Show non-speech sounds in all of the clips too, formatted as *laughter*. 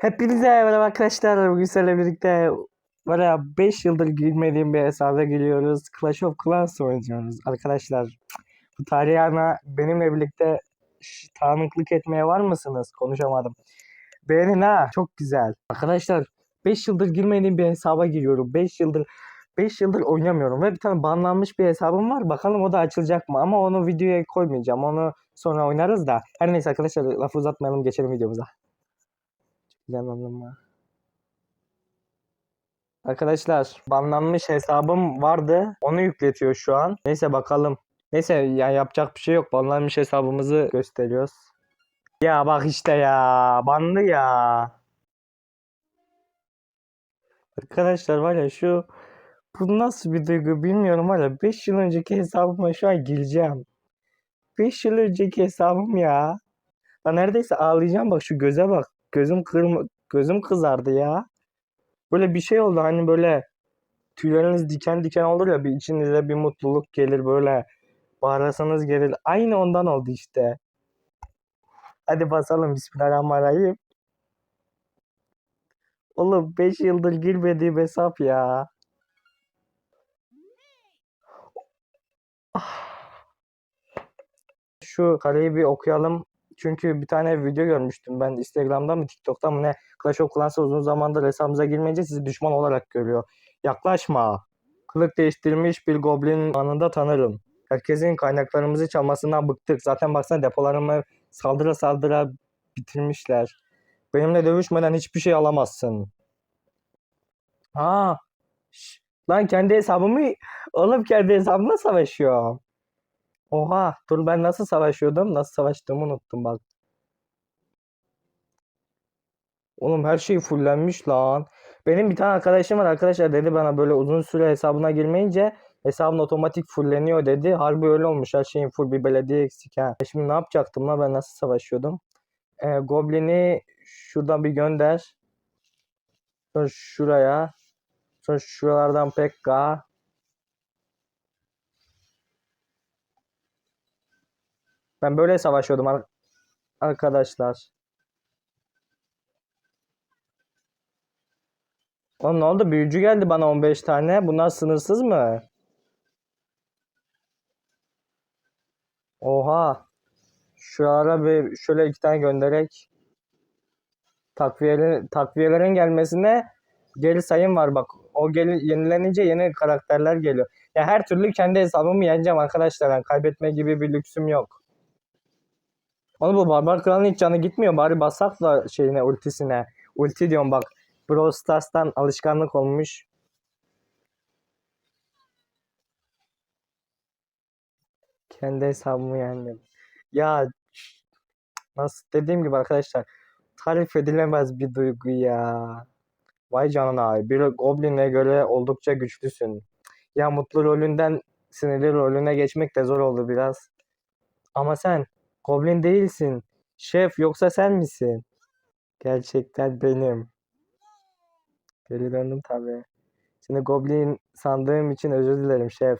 Hepinize merhaba arkadaşlar. Bugün sizlerle birlikte var ya 5 yıldır girmediğim bir hesaba giriyoruz. Clash of Clans oynuyoruz. Arkadaşlar bu tarihi ana benimle birlikte tanıklık etmeye var mısınız? Konuşamadım. Beğenin ha. Çok güzel. Arkadaşlar 5 yıldır girmediğim bir hesaba giriyorum. 5 yıldır 5 yıldır oynamıyorum ve bir tane banlanmış bir hesabım var. Bakalım o da açılacak mı? Ama onu videoya koymayacağım. Onu sonra oynarız da. Her neyse arkadaşlar lafı uzatmayalım geçelim videomuza. Yanılma. Arkadaşlar banlanmış hesabım vardı. Onu yükletiyor şu an. Neyse bakalım. Neyse ya yapacak bir şey yok. Banlanmış hesabımızı gösteriyoruz. Ya bak işte ya. Bandı ya. Arkadaşlar var ya şu bu nasıl bir duygu bilmiyorum var ya 5 yıl önceki hesabıma şu an gireceğim. 5 yıl önceki hesabım ya. Ben neredeyse ağlayacağım bak şu göze bak. Gözüm kırma gözüm kızardı ya. Böyle bir şey oldu hani böyle tüyleriniz diken diken olur ya bir içinize bir mutluluk gelir böyle bağırasınız gelir. Aynı ondan oldu işte. Hadi basalım Bismillahirrahmanirrahim. Oğlum 5 yıldır girmediğim hesap ya. Ah. Şu kareyi bir okuyalım. Çünkü bir tane video görmüştüm ben Instagram'da mı TikTok'ta mı ne Clash of Clans'a uzun zamandır hesabımıza girmeyince sizi düşman olarak görüyor. Yaklaşma. Kılık değiştirmiş bir goblin anında tanırım. Herkesin kaynaklarımızı çalmasından bıktık. Zaten baksana depolarımı saldıra saldıra bitirmişler. Benimle dövüşmeden hiçbir şey alamazsın. Aa, şş, lan kendi hesabımı oğlum kendi hesabımla savaşıyor. Oha, dur ben nasıl savaşıyordum? Nasıl savaştığımı unuttum bak. Oğlum her şey fullenmiş lan. Benim bir tane arkadaşım var arkadaşlar dedi bana böyle uzun süre hesabına girmeyince hesabın otomatik fulleniyor dedi. Harbi öyle olmuş her şeyin full bir belediye eksik ha. E Şimdi ne yapacaktım lan ben nasıl savaşıyordum? Ee, Goblin'i şuradan bir gönder. Sonra şuraya. Sonra şuralardan Pekka. Ben böyle savaşıyordum ar- arkadaşlar. Oğlum ne oldu? Büyücü geldi bana 15 tane. Bunlar sınırsız mı? Oha. Şuralara bir şöyle iki tane göndererek takviyeli, takviyelerin gelmesine geri sayım var bak. O geri, yenilenince yeni karakterler geliyor. Ya her türlü kendi hesabımı yeneceğim arkadaşlar. Yani kaybetme gibi bir lüksüm yok. Oğlum bu Barbar Kral'ın hiç canı gitmiyor. Bari bassak da şeyine ultisine. Ulti diyorum bak. Brawl Stars'tan alışkanlık olmuş. Kendi hesabımı yendim. Ya nasıl dediğim gibi arkadaşlar tarif edilemez bir duygu ya. Vay canına bir goblin'e göre oldukça güçlüsün. Ya mutlu rolünden sinirli rolüne geçmek de zor oldu biraz. Ama sen goblin değilsin. Şef yoksa sen misin? Gerçekten benim. Geri döndüm tabii. Seni goblin sandığım için özür dilerim şef.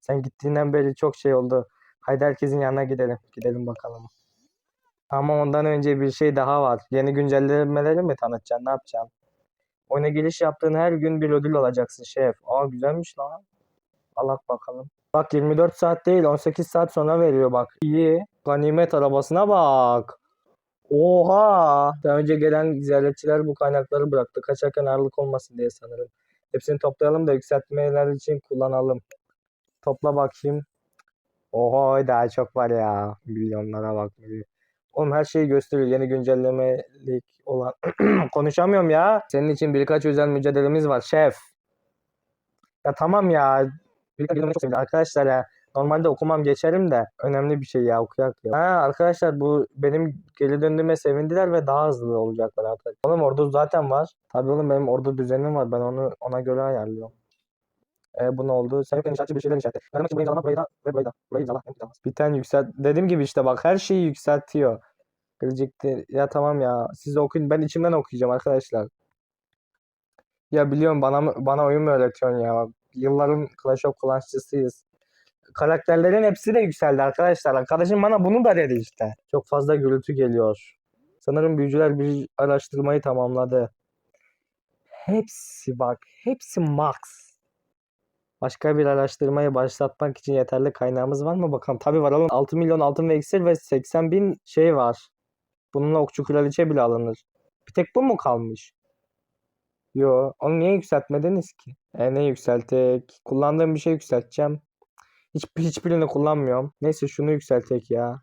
Sen gittiğinden beri çok şey oldu. Haydi herkesin yanına gidelim. Gidelim bakalım. Ama ondan önce bir şey daha var. Yeni güncellemeleri mi tanıtacaksın? Ne yapacaksın? Oyuna giriş yaptığın her gün bir ödül alacaksın şef. Aa güzelmiş lan. Allah bakalım. Bak 24 saat değil 18 saat sonra veriyor bak. İyi. Ganimet arabasına bak. Oha! Daha önce gelen ziyaretçiler bu kaynakları bıraktı. Kaçarken ağırlık olmasın diye sanırım. Hepsini toplayalım da yükseltmeler için kullanalım. Topla bakayım. Oha daha çok var ya. Milyonlara bak. Oğlum her şeyi gösteriyor. Yeni güncellemelik olan. *clears throat* Konuşamıyorum ya. Senin için birkaç özel mücadelemiz var şef. Ya tamam ya. Güncellemeyi çok sevindim. Arkadaşlar ya. Normalde okumam geçerim de önemli bir şey ya okuyak ya. Ha arkadaşlar bu benim geri döndüğüme sevindiler ve daha hızlı olacaklar artık. Oğlum ordu zaten var. Tabii oğlum benim ordu düzenim var. Ben onu ona göre ayarlıyorum. E bu ne oldu? Sen yokken inşaatçı bir şeyler inşaat et. Vermek için burayı incelemek burayı da ve burayı da. Burayı güzel. Bir tane yükselt. Dediğim gibi işte bak her şeyi yükseltiyor. Gelecekte ya tamam ya. Siz okuyun. Ben içimden okuyacağım arkadaşlar. Ya biliyorum bana bana oyun mu öğretiyorsun ya? Yılların Clash of Clans'çısıyız. Karakterlerin hepsi de yükseldi arkadaşlar. Arkadaşım bana bunu da dedi işte. Çok fazla gürültü geliyor. Sanırım büyücüler bir araştırmayı tamamladı. Hepsi bak. Hepsi max. Başka bir araştırmayı başlatmak için yeterli kaynağımız var mı bakalım. Tabii var oğlum. 6 milyon altın ve iksir ve 80 bin şey var. Bununla okçu kraliçe bile alınır. Bir tek bu mu kalmış? Yo. Onu niye yükseltmediniz ki? E ne yükseltek? Kullandığım bir şey yükselteceğim. Hiç, hiçbirini kullanmıyorum. Neyse şunu yükseltek ya.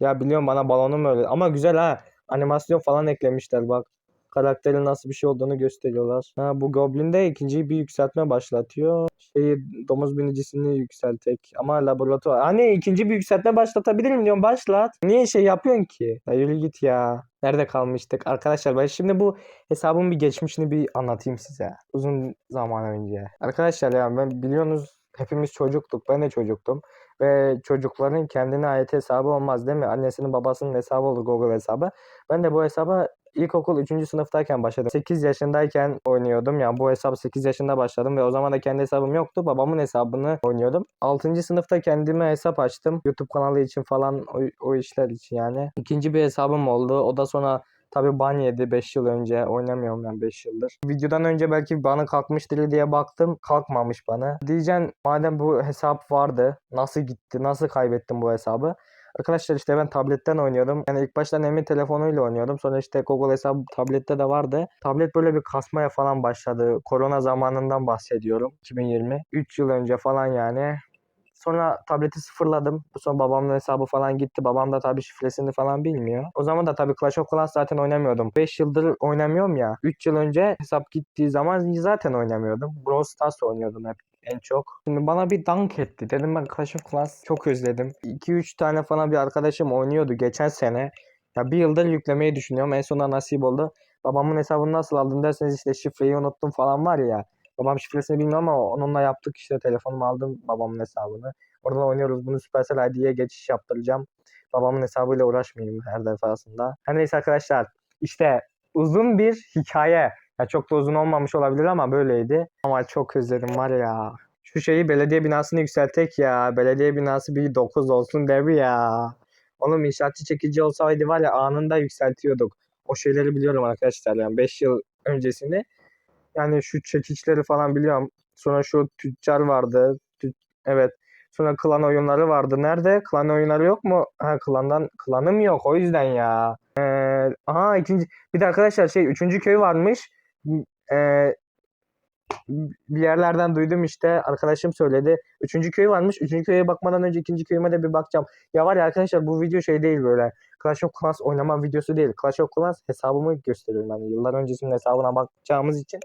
Ya biliyorum bana balonum öyle. Ama güzel ha. Animasyon falan eklemişler bak. Karakterin nasıl bir şey olduğunu gösteriyorlar. Ha, bu Goblin de ikinciyi bir yükseltme başlatıyor. Şeyi domuz binicisini yükseltek. Ama laboratuvar. Hani ikinci bir yükseltme başlatabilirim diyorum. Başlat. Niye şey yapıyorsun ki? Ya yürü git ya. Nerede kalmıştık? Arkadaşlar ben şimdi bu hesabın bir geçmişini bir anlatayım size. Uzun zaman önce. Arkadaşlar ya ben biliyorsunuz hepimiz çocuktuk. Ben de çocuktum. Ve çocukların kendine ait hesabı olmaz değil mi? Annesinin babasının hesabı olur Google hesabı. Ben de bu hesaba ilkokul 3. sınıftayken başladım. 8 yaşındayken oynuyordum. Yani bu hesabı 8 yaşında başladım ve o zaman da kendi hesabım yoktu. Babamın hesabını oynuyordum. 6. sınıfta kendime hesap açtım. YouTube kanalı için falan o, o işler için yani. İkinci bir hesabım oldu. O da sonra Tabii ban yedi 5 yıl önce. Oynamıyorum ben 5 yıldır. Videodan önce belki bana kalkmıştır diye baktım. Kalkmamış bana. Diyeceksin madem bu hesap vardı. Nasıl gitti? Nasıl kaybettim bu hesabı? Arkadaşlar işte ben tabletten oynuyordum. Yani ilk başta annemin telefonuyla oynuyordum. Sonra işte Google hesabı tablette de vardı. Tablet böyle bir kasmaya falan başladı. Korona zamanından bahsediyorum. 2020. 3 yıl önce falan yani. Sonra tableti sıfırladım. Sonra babamın hesabı falan gitti. Babam da tabii şifresini falan bilmiyor. O zaman da tabii Clash of Clans zaten oynamıyordum. 5 yıldır oynamıyorum ya. 3 yıl önce hesap gittiği zaman zaten oynamıyordum. Brawl Stars oynuyordum hep en çok. Şimdi bana bir dank etti. Dedim ben Clash of Clans çok özledim. 2-3 tane falan bir arkadaşım oynuyordu geçen sene. Ya bir yıldır yüklemeyi düşünüyorum. En sonunda nasip oldu. Babamın hesabını nasıl aldım derseniz işte şifreyi unuttum falan var ya. Babam şifresini bilmiyorum ama onunla yaptık işte telefonumu aldım babamın hesabını. Oradan oynuyoruz. Bunu Supercell ID'ye geçiş yaptıracağım. Babamın hesabıyla uğraşmayayım her defasında. Her neyse arkadaşlar işte uzun bir hikaye. Ya çok da uzun olmamış olabilir ama böyleydi. Ama çok özledim var ya. Şu şeyi belediye binasını yükseltek ya. Belediye binası bir 9 olsun devi ya. Oğlum inşaatçı çekici olsaydı var ya anında yükseltiyorduk. O şeyleri biliyorum arkadaşlar yani 5 yıl öncesini. Yani şu çekiçleri falan biliyorum. Sonra şu tüccar vardı. Tü- evet. Sonra klan oyunları vardı. Nerede? Klan oyunları yok mu? Ha klandan klanım yok o yüzden ya. Ee, aha ikinci bir de arkadaşlar şey üçüncü köy varmış. Ee, bir yerlerden duydum işte arkadaşım söyledi. Üçüncü köy varmış. Üçüncü köye bakmadan önce ikinci köyüme de bir bakacağım. Ya var ya arkadaşlar bu video şey değil böyle. Clash of Clans oynama videosu değil. Clash of Clans hesabımı gösteriyorum. Yani yıllar öncesinin hesabına bakacağımız için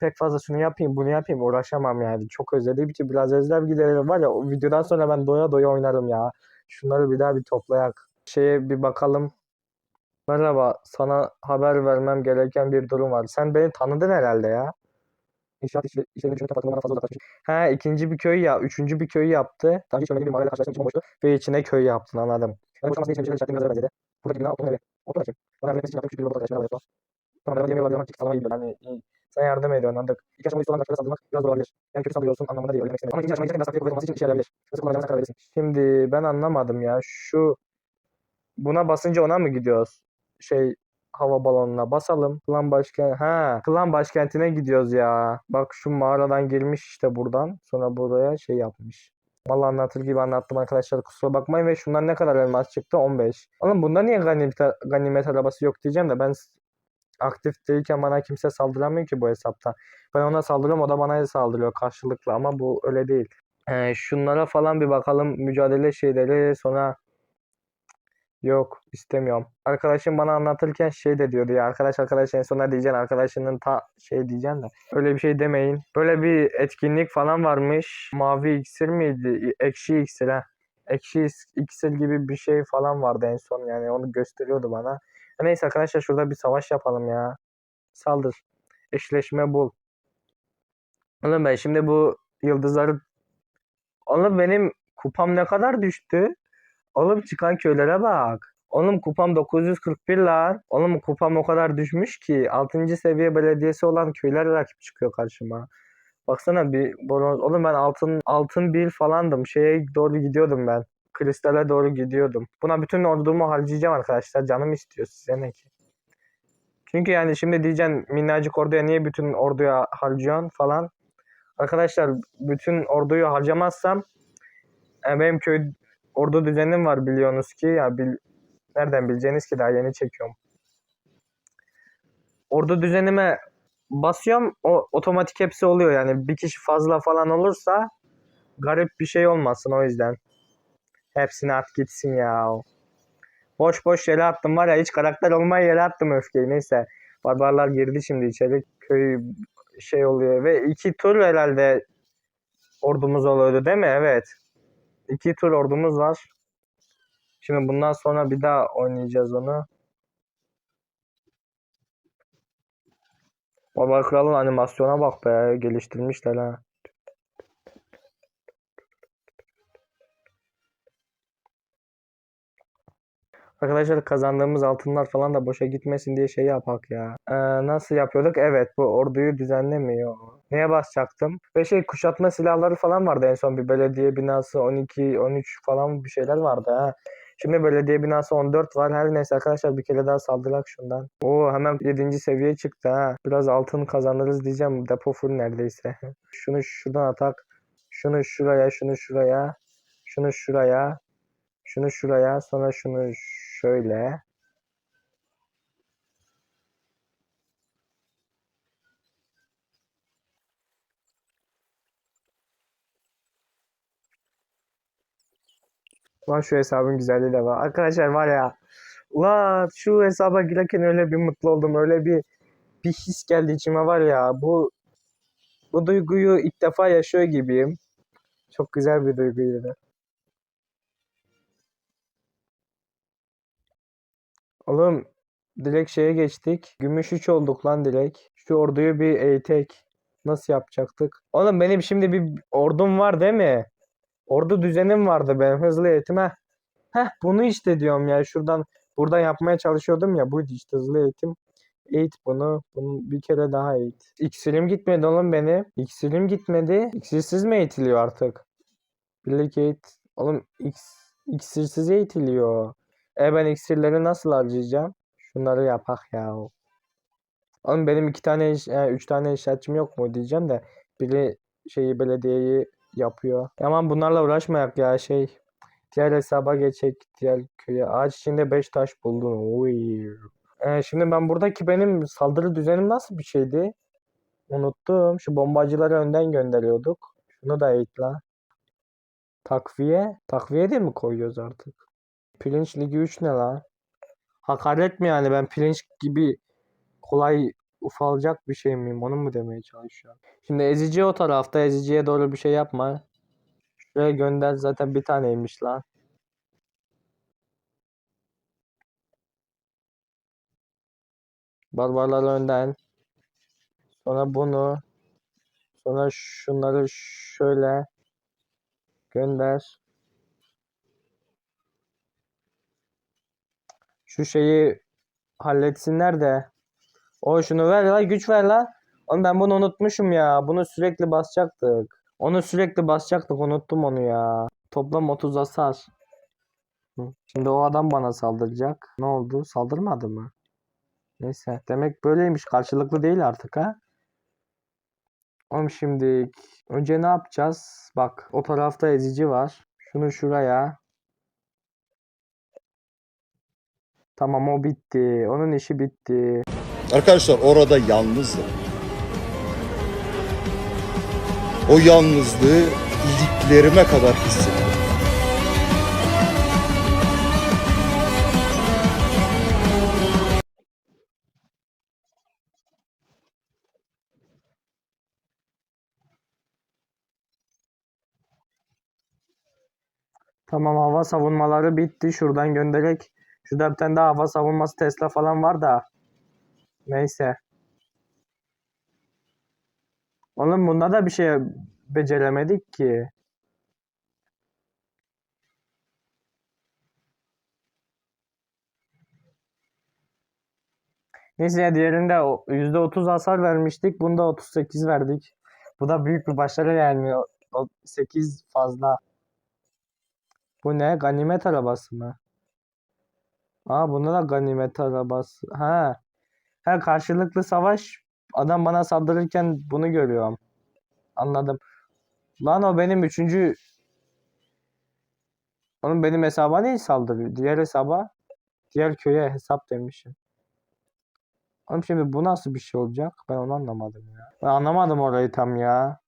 pek fazla şunu yapayım bunu yapayım uğraşamam yani. Çok özlediğim için biraz özlem giderelim var ya o videodan sonra ben doya doya oynarım ya. Şunları bir daha bir toplayak. Şeye bir bakalım. Merhaba sana haber vermem gereken bir durum var. Sen beni tanıdın herhalde ya. İnşaat işle, işlerinde düşünme takılmadan fazla uzaklaşmış. He ikinci bir köy ya. Üçüncü bir köyü yaptı. Daha hiç görmediğim bir mahalle karşılaştığım için boştu. Ve içine köy yaptın anladım. Yani boşanmasını için bir şeyler işaretledim biraz benzedi. Buradaki bina okulun evi. Okul için. Bana vermesi için yaptığım küçük bir robot arkadaşlarına var. Tamam ben olabilmek için sağlamayı biliyorum. Yani iyi. Sen yardım ediyorsun anladık. İlk aşamada üstü olan başkalarına saldırmak biraz zor olabilir. Yani kötü saldırıyorsun anlamında değil. Öyle demek. Ama ikinci aşamaya geçerken biraz takviye kuvvet olması için işe yarayabilir. Nasıl kullanacağını karar verirsin. Şimdi ben anlamadım ya. Şu buna basınca ona mı gidiyoruz? Şey hava balonuna basalım. Klan başkent ha klan başkentine gidiyoruz ya. Bak şu mağaradan girmiş işte buradan. Sonra buraya şey yapmış. Vallahi anlatır gibi anlattım arkadaşlar kusura bakmayın ve şundan ne kadar elmas çıktı 15. Oğlum bunda niye ganimet, ganimet arabası yok diyeceğim de ben aktif değilken bana kimse saldıramıyor ki bu hesapta. Ben ona saldırıyorum o da bana saldırıyor karşılıklı ama bu öyle değil. Ee, şunlara falan bir bakalım mücadele şeyleri sonra Yok istemiyorum. Arkadaşım bana anlatırken şey de diyordu ya arkadaş arkadaş en sonunda diyeceksin arkadaşının ta şey diyeceksin de. Öyle bir şey demeyin. Böyle bir etkinlik falan varmış. Mavi iksir miydi? Ekşi iksir ha. Ekşi iksir gibi bir şey falan vardı en son yani onu gösteriyordu bana. Neyse arkadaşlar şurada bir savaş yapalım ya. Saldır. Eşleşme bul. Oğlum ben şimdi bu yıldızları... Oğlum benim kupam ne kadar düştü? Oğlum çıkan köylere bak. Oğlum kupam 941 lan. Oğlum kupam o kadar düşmüş ki 6. seviye belediyesi olan köyler rakip çıkıyor karşıma. Baksana bir bronz. Oğlum ben altın altın bir falandım. Şeye doğru gidiyordum ben. kristale doğru gidiyordum. Buna bütün ordumu harcayacağım arkadaşlar. Canım istiyor size ne ki? Çünkü yani şimdi diyeceksin minnacık orduya niye bütün orduya harcıyorsun falan. Arkadaşlar bütün orduyu harcamazsam e, benim köy ordu düzenim var biliyorsunuz ki ya bil, nereden bileceğiniz ki daha yeni çekiyorum. Ordu düzenime basıyorum o otomatik hepsi oluyor yani bir kişi fazla falan olursa garip bir şey olmasın o yüzden. Hepsini at gitsin ya. Boş boş yere attım var ya hiç karakter olmaya yere attım öfkeyi neyse. Barbarlar girdi şimdi içeri köy şey oluyor ve iki tur herhalde ordumuz oluyordu değil mi? Evet. İki tur ordumuz var. Şimdi bundan sonra bir daha oynayacağız onu. Barbar Kral'ın animasyona bak be. Geliştirmişler ha. Arkadaşlar kazandığımız altınlar falan da boşa gitmesin diye şey yapak ya. Ee, nasıl yapıyorduk? Evet bu orduyu düzenlemiyor. Neye basacaktım? Ve şey kuşatma silahları falan vardı en son bir belediye binası 12 13 falan bir şeyler vardı ha. Şimdi belediye binası 14 var. Her neyse arkadaşlar bir kere daha saldırak şundan. Oo hemen 7. seviye çıktı ha. Biraz altın kazanırız diyeceğim. Depo full neredeyse. *laughs* Şunu şuradan atak. Şunu şuraya, şunu şuraya. Şunu şuraya. Şunu şuraya. Sonra şunu şöyle. Lan şu hesabın güzelliği de var. Arkadaşlar var ya. Ulan şu hesaba girerken öyle bir mutlu oldum. Öyle bir bir his geldi içime var ya. Bu bu duyguyu ilk defa yaşıyor gibiyim. Çok güzel bir duyguydu. Oğlum direkt şeye geçtik. Gümüş 3 olduk lan direkt. Şu orduyu bir eğitek. Nasıl yapacaktık? Oğlum benim şimdi bir ordum var değil mi? Ordu düzenim vardı benim hızlı eğitim. Heh. Bunu işte diyorum ya. Şuradan buradan yapmaya çalışıyordum ya. Buydu işte hızlı eğitim. Eğit bunu. Bunu bir kere daha eğit. İksirim gitmedi oğlum beni. İksirim gitmedi. İksirsiz mi eğitiliyor artık? Birlik eğit. Oğlum iks, iksirsiz eğitiliyor. E ben iksirleri nasıl harcayacağım? Şunları yapak ya. Oğlum benim iki tane, iş- e, üç tane inşaatçım yok mu diyeceğim de biri şeyi belediyeyi yapıyor. Aman bunlarla uğraşmayak ya şey. Diğer hesaba geçek diğer köye. Ağaç içinde 5 taş buldum. Oy. E, şimdi ben buradaki benim saldırı düzenim nasıl bir şeydi? Unuttum. Şu bombacıları önden gönderiyorduk. Şunu da la. Takviye. Takviye de mi koyuyoruz artık? Pirinç Ligi 3 ne la? Hakaret mi yani ben pirinç gibi kolay ufalacak bir şey miyim? Onu mu demeye çalışıyorum? Şimdi ezici o tarafta. Eziciye doğru bir şey yapma. Şuraya gönder zaten bir taneymiş lan. Barbarlar önden. Sonra bunu. Sonra şunları şöyle gönder. Şu şeyi halletsinler de. O şunu ver la güç ver la. Oğlum ben bunu unutmuşum ya. Bunu sürekli basacaktık. Onu sürekli basacaktık. Unuttum onu ya. Toplam 30 hasar. Şimdi o adam bana saldıracak. Ne oldu? Saldırmadı mı? Neyse. Demek böyleymiş. Karşılıklı değil artık ha. Oğlum şimdi önce ne yapacağız? Bak o tarafta ezici var. Şunu şuraya. Tamam o bitti. Onun işi bitti. Arkadaşlar orada yalnızdım. O yalnızlığı iliklerime kadar hissettim. Tamam hava savunmaları bitti. Şuradan göndererek. Şurada daha hava savunması Tesla falan var da. Neyse. Oğlum bunda da bir şey beceremedik ki. Neyse ya diğerinde o- %30 hasar vermiştik. Bunda 38 verdik. Bu da büyük bir başarı yani. O- o 8 fazla. Bu ne? Ganimet arabası mı? Aa bunda da ganimet arabası. Ha. Ha karşılıklı savaş. Adam bana saldırırken bunu görüyorum. Anladım. Lan o benim üçüncü... Onun benim hesaba değil saldırıyor. Diğer hesaba. Diğer köye hesap demişim. Oğlum şimdi bu nasıl bir şey olacak? Ben onu anlamadım ya. Ben anlamadım orayı tam ya.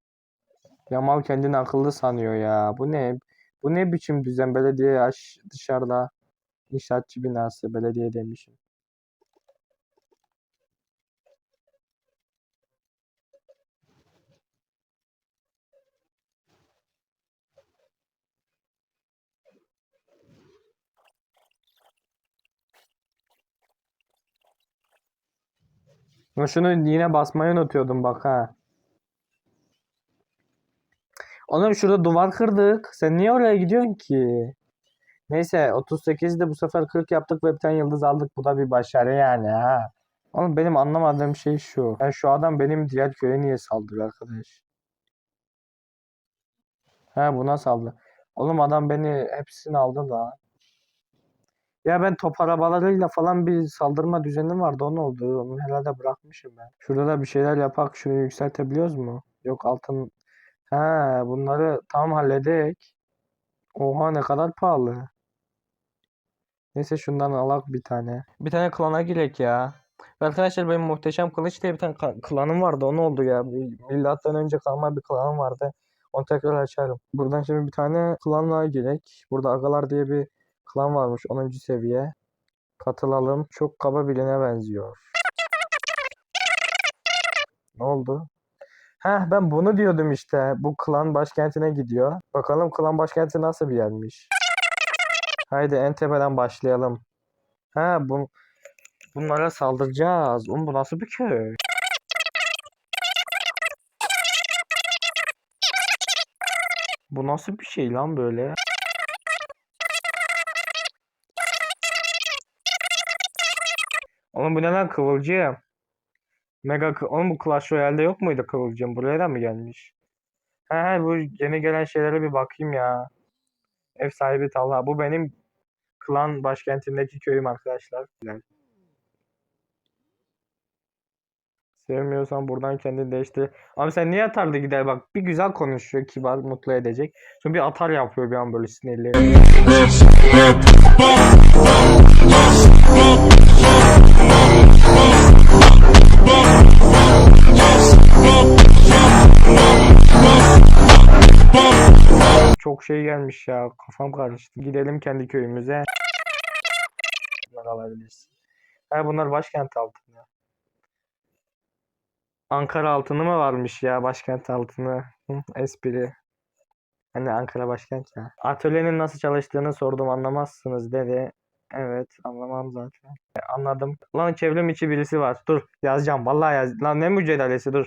Yamal kendini akıllı sanıyor ya. Bu ne? Bu ne biçim düzen? Belediye aş dışarıda. İnşaatçı binası. Belediye demişim. Şunu yine basmayı unutuyordum bak ha. Oğlum şurada duvar kırdık. Sen niye oraya gidiyorsun ki? Neyse 38'de bu sefer 40 yaptık ve bir yıldız aldık. Bu da bir başarı yani ha. Oğlum benim anlamadığım şey şu. Ya şu adam benim diğer köye niye saldırıyor arkadaş? He buna saldı. Oğlum adam beni hepsini aldı da. Ya ben top arabalarıyla falan bir saldırma düzenim vardı. O ne oldu? Onu herhalde bırakmışım ben. Şurada da bir şeyler yapak. Şunu yükseltebiliyoruz mu? Yok altın. He bunları tam halledek. Oha ne kadar pahalı. Neyse şundan alak bir tane. Bir tane klana girek ya. Arkadaşlar benim muhteşem kılıç diye bir tane klanım vardı. O ne oldu ya? Milattan önce kalma bir klanım vardı. Onu tekrar açarım. Buradan şimdi bir tane klanla girek. Burada Agalar diye bir klan varmış 10. seviye. Katılalım. Çok kaba birine benziyor. Ne oldu? Heh ben bunu diyordum işte. Bu klan başkentine gidiyor. Bakalım klan başkenti nasıl bir yermiş. Haydi en tepeden başlayalım. Ha bu bunlara saldıracağız. Oğlum bu nasıl bir köy? Bu nasıl bir şey lan böyle? Oğlum bu ne lan kıvılcım? Mega Oğlum bu Clash Royale'de yok muydu kıvılcım? Buraya da mı gelmiş? He he bu yeni gelen şeylere bir bakayım ya. Ev sahibi Talha. Bu benim klan başkentindeki köyüm arkadaşlar. Güzel. Sevmiyorsan buradan kendini değiştir. Abi sen niye atardı gider bak. Bir güzel konuşuyor kibar mutlu edecek. Sonra bir atar yapıyor bir an böyle sinirli. Gelmiş ya. Kafam karıştı. Gidelim kendi köyümüze. Alabilirsin. Ha bunlar başkent altını. Ankara altını mı varmış ya başkent altını? Hı, espri. Hani Ankara başkent ya. Atölyenin nasıl çalıştığını sordum anlamazsınız dedi. Evet anlamam zaten. E, anladım. Lan çevrim içi birisi var. Dur yazacağım. Vallahi yaz. Lan ne mücadelesi dur.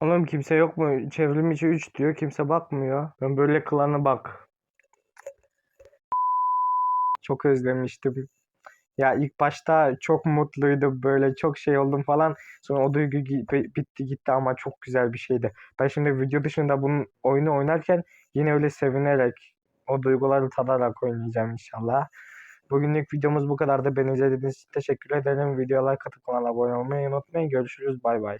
Oğlum kimse yok mu? Çevrim içi 3 diyor. Kimse bakmıyor. Ben böyle klanı bak. Çok özlemiştim. Ya ilk başta çok mutluydum böyle çok şey oldum falan. Sonra o duygu bitti gitti ama çok güzel bir şeydi. Ben şimdi video dışında bunun oyunu oynarken yine öyle sevinerek o duyguları tadarak oynayacağım inşallah. Bugünlük videomuz bu kadar da beni izlediğiniz için teşekkür ederim. Videoya like atıp kanala abone olmayı unutmayın. Görüşürüz bay bay.